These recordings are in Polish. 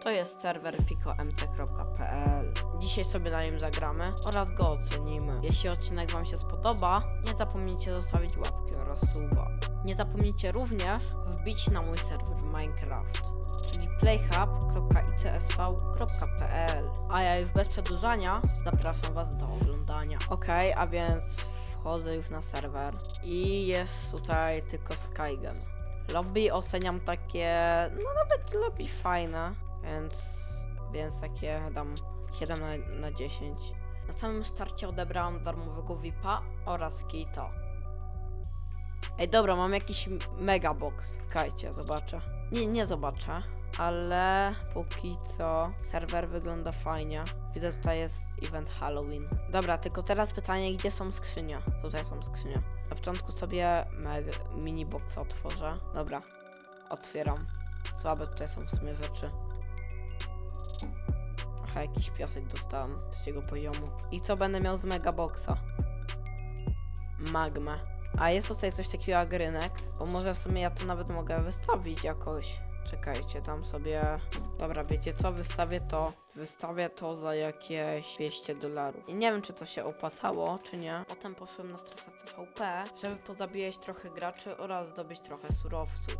To jest serwer pikomc.pl. Dzisiaj sobie na nim zagramy oraz go ocenimy. Jeśli odcinek Wam się spodoba, nie zapomnijcie zostawić łapki oraz suba. Nie zapomnijcie również wbić na mój serwer Minecraft, czyli playhub.icsv.pl. A ja już bez przedłużania zapraszam Was do oglądania. Ok, a więc wchodzę już na serwer i jest tutaj tylko Skygen. Lobby oceniam takie, no nawet lobby fajne, więc, więc takie dam 7 na, na 10. Na samym starcie odebrałam darmowego VIPa oraz Kita. Ej, dobra, mam jakiś mega box. Czekajcie, zobaczę. Nie, nie zobaczę, ale póki co serwer wygląda fajnie. Widzę, tutaj jest event Halloween. Dobra, tylko teraz pytanie, gdzie są skrzynie? Tutaj są skrzynie. Na początku sobie mini boxa otworzę. Dobra, otwieram. Słabe tutaj są w sumie rzeczy. Aha, jakiś piasek dostałem trzeciego poziomu. I co będę miał z mega boxa? Magmę. A jest tutaj coś takiego jak rynek, bo może w sumie ja to nawet mogę wystawić jakoś. Czekajcie, tam sobie... Dobra, wiecie co? Wystawię to. Wystawię to za jakieś 200 dolarów. I nie wiem, czy to się opłacało, czy nie. Potem poszłem na strefę PvP, żeby pozabijać trochę graczy oraz zdobyć trochę surowców.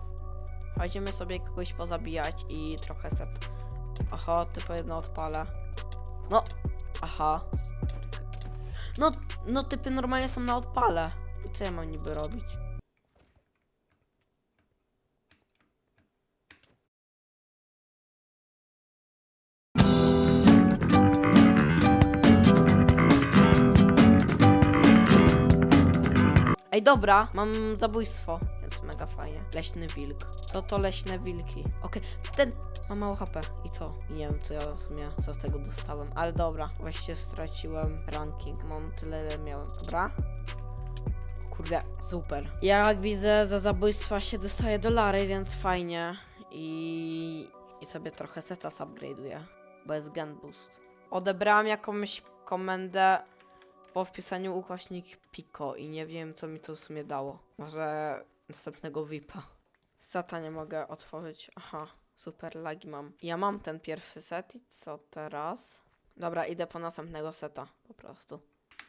Chodzimy sobie kogoś pozabijać i trochę set. Aha, tylko jedno odpalę. No, aha. No, no typy normalnie są na odpale. Co ja mam niby robić? Ej, dobra, mam zabójstwo, więc mega fajnie. Leśny wilk. To to leśne wilki. Okej, ten ma mało HP. I co? I nie wiem, co ja w sumie co z tego dostałem. Ale dobra, właściwie straciłem ranking. Mam tyle, ile miałem. Dobra. Kurde, super. Jak widzę, za zabójstwa się dostaje dolary, więc fajnie. I, i sobie trochę seta upgrade'uję, bo jest gun boost. Odebrałam jakąś komendę po wpisaniu ukośnik Pico i nie wiem, co mi to w sumie dało. Może następnego VIPa. Seta nie mogę otworzyć. Aha, super lagi mam. Ja mam ten pierwszy set i co teraz? Dobra, idę po następnego seta, po prostu.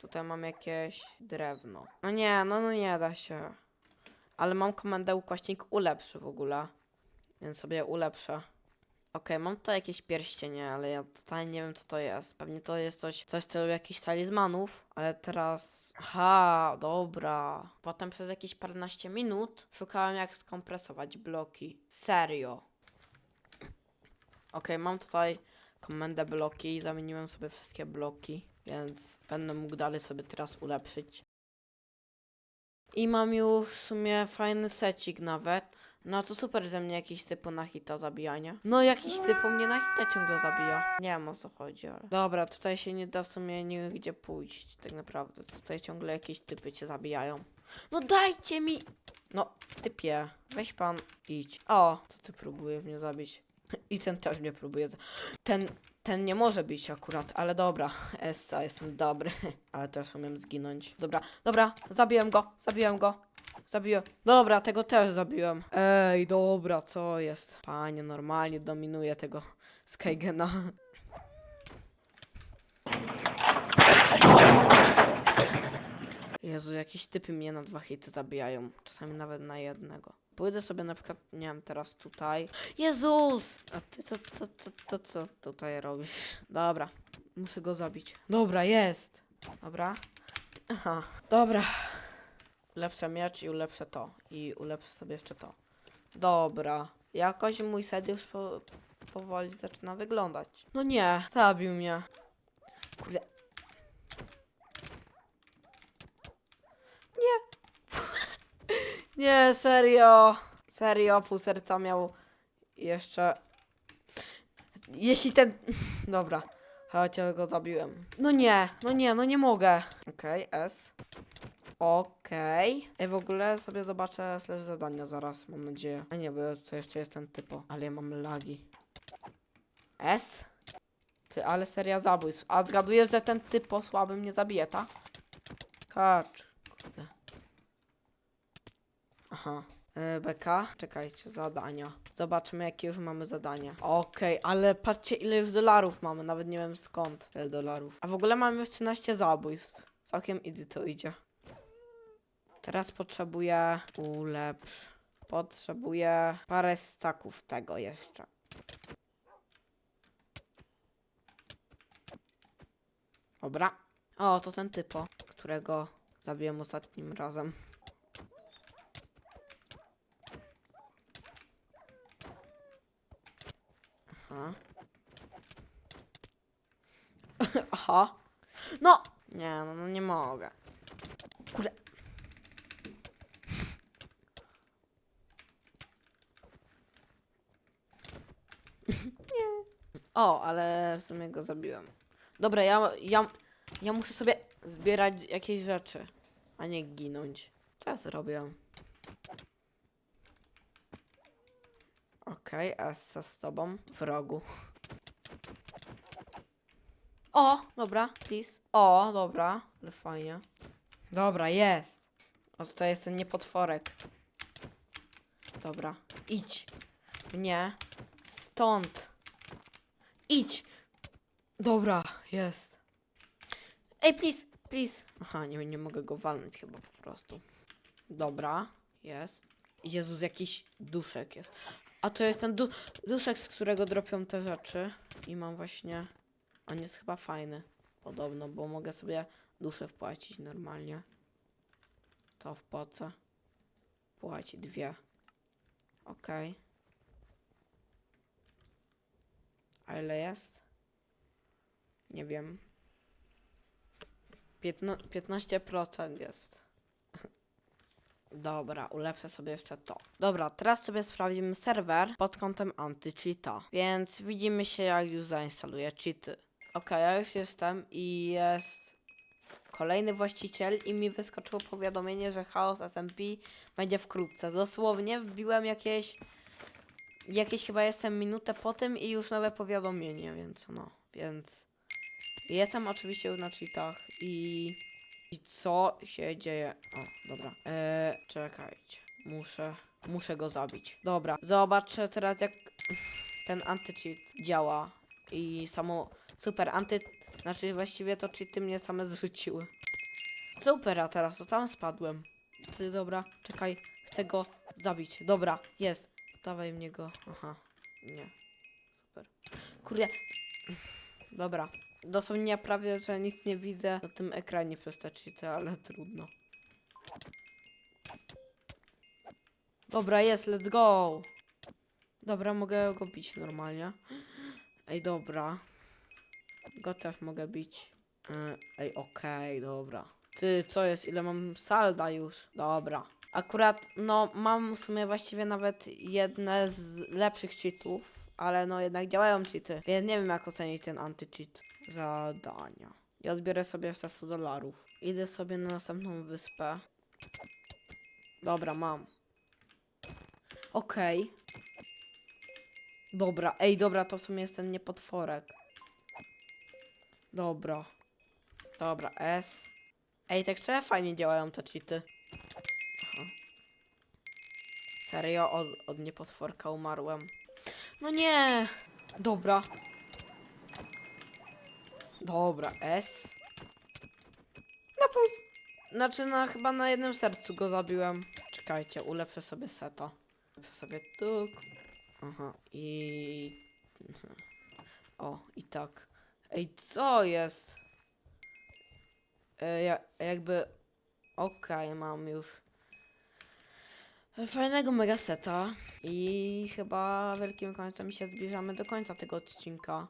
Tutaj mam jakieś drewno. No nie, no, no nie da się. Ale mam komendę ukośnik ulepszy w ogóle. Więc sobie ulepszę. Okej, mam tutaj jakieś pierścienie, ale ja totalnie nie wiem co to jest. Pewnie to jest coś, coś w stylu jakichś talizmanów, ale teraz... Aha, dobra. Potem przez jakieś paręnaście minut szukałem jak skompresować bloki. Serio. Okej, mam tutaj komendę bloki i zamieniłem sobie wszystkie bloki, więc będę mógł dalej sobie teraz ulepszyć. I mam już w sumie fajny secik nawet. No to super, że mnie jakiś typu na hita zabijanie. No jakiś typu mnie na hita ciągle zabija. Nie wiem o co chodzi, ale... Dobra, tutaj się nie da w sumie nigdzie pójść, tak naprawdę. Tutaj ciągle jakieś typy cię zabijają. No dajcie mi... No, typie, weź pan, idź. O, co ty próbujesz mnie zabić? I ten też mnie próbuje. Ten, ten nie może być akurat, ale dobra. Essa, jestem dobry. ale też umiem zginąć. Dobra, dobra, zabiłem go, zabiłem go. Zabiłem. Dobra, tego też zabiłem. Ej, dobra, co jest? Panie, normalnie dominuje tego Skygena. Jezu, jakieś typy mnie na dwa hity zabijają. Czasami nawet na jednego. Pójdę sobie na przykład, nie wiem, teraz tutaj. Jezus! A ty co, to, to, co tutaj robisz? Dobra, muszę go zabić. Dobra, jest. Dobra. Aha, dobra. Ulepszę miecz i ulepszę to. I ulepszę sobie jeszcze to. Dobra. Jakoś mój set już po, powoli zaczyna wyglądać. No nie, zabił mnie. Kurde. Nie. nie, serio. Serio, pół serca miał jeszcze... Jeśli ten... Dobra. Chociaż go zabiłem. No nie, no nie, no nie mogę. Okej, S. Okej. Ej, w ogóle sobie zobaczę slash zadania zaraz, mam nadzieję. A nie, bo to jeszcze jest ten typo, ale ja mam lagi. S? Ty, ale seria zabójstw. A zgadujesz, że ten typo słaby mnie zabije, ta? Kacz. Kurde. Aha. E, BK? Czekajcie, zadania. Zobaczymy, jakie już mamy zadanie. Okej, ale patrzcie, ile już dolarów mamy. Nawet nie wiem skąd tyle dolarów. A w ogóle mamy już 13 zabójstw. Całkiem easy to idzie. Teraz potrzebuję ulepsz. Potrzebuję parę staków tego jeszcze. Dobra. O, to ten typo, którego zabiłem ostatnim razem. Aha. Aha. No! Nie, no, no nie mogę. Kurde. nie. O, ale w sumie go zabiłem. Dobra, ja, ja, ja muszę sobie zbierać jakieś rzeczy, a nie ginąć. Co ja zrobię? Okej, okay, Essa z tobą w rogu. O, dobra, please. O, dobra, ale fajnie. Dobra, jest. O, to jest ten niepotworek. Dobra, idź. Nie, stąd. Idź. Dobra, jest. Ej, please, please. Aha, nie, nie mogę go walnąć chyba po prostu. Dobra, jest. Jezus, jakiś duszek jest. A to jest ten du duszek, z którego dropią te rzeczy. I mam właśnie... On jest chyba fajny. Podobno, bo mogę sobie duszę wpłacić normalnie. To wpłacę. Płaci dwie. Okej. A ile jest? Nie wiem. Piętno 15% jest. Dobra, ulepszę sobie jeszcze to. Dobra, teraz sobie sprawdzimy serwer pod kątem anti-cheata. Więc widzimy się jak już zainstaluję cheaty. Okej, ja już jestem i jest kolejny właściciel i mi wyskoczyło powiadomienie, że Chaos SMP będzie wkrótce. Dosłownie wbiłem jakieś jakieś chyba jestem minutę po tym i już nowe powiadomienie, więc no, więc jestem oczywiście już na cheatach i i co się dzieje? O, dobra. Eee, czekajcie. Muszę, muszę go zabić. Dobra, zobaczę teraz jak ten anti-cheat działa i samo super anty, znaczy właściwie to cheaty mnie same zrzuciły. Super, a teraz to tam spadłem. Dobra, czekaj, chcę go zabić. Dobra, jest. Dawaj mnie go. Aha, nie. Super. Kurde. Dobra. Dosłownie ja prawie, że nic nie widzę na tym ekranie przez te cheaty, ale trudno. Dobra, jest, let's go. Dobra, mogę go bić normalnie. Ej, dobra. Go też mogę bić. Yy, Ej, okej, dobra. Ty, co jest? Ile mam salda już? Dobra. Akurat, no, mam w sumie właściwie nawet jedne z lepszych cheatów, ale no jednak działają cheaty, więc nie wiem jak ocenić ten anti-cheat. Zadania. I odbiorę sobie jeszcze 100 dolarów. Idę sobie na następną wyspę. Dobra, mam. Okej. Dobra, ej, dobra, to w sumie jest ten niepotworek. Dobra. Dobra, S. Ej, tak szczerze fajnie działają te cheaty. Serio, od, od niepotworka umarłem. No nie! Dobra. Dobra, S. Na pół... Znaczy, na, chyba na jednym sercu go zabiłem. Czekajcie, ulepszę sobie seta. Ulepszę sobie tuk. Aha, i... O, i tak. Ej, co jest? E, ja, jakby... Okej, mam już fajnego mega seta i chyba wielkim końcem się zbliżamy do końca tego odcinka,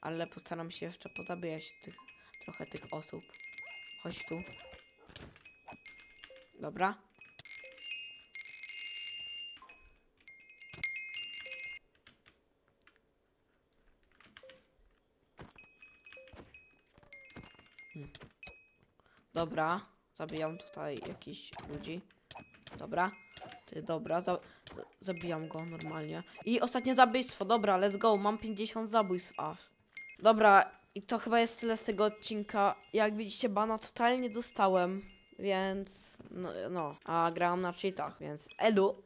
ale postaram się jeszcze pozabijać tych, trochę tych osób. Chodź tu. Dobra. Hmm. Dobra, zabijam tutaj jakichś ludzi. Dobra. Ty, dobra, za, za, zabijam go normalnie. I ostatnie zabójstwo, dobra, let's go, mam 50 zabójstw aż. Dobra, i to chyba jest tyle z tego odcinka. Jak widzicie, bana totalnie dostałem, więc no, no. a grałam na cheatach, więc elu.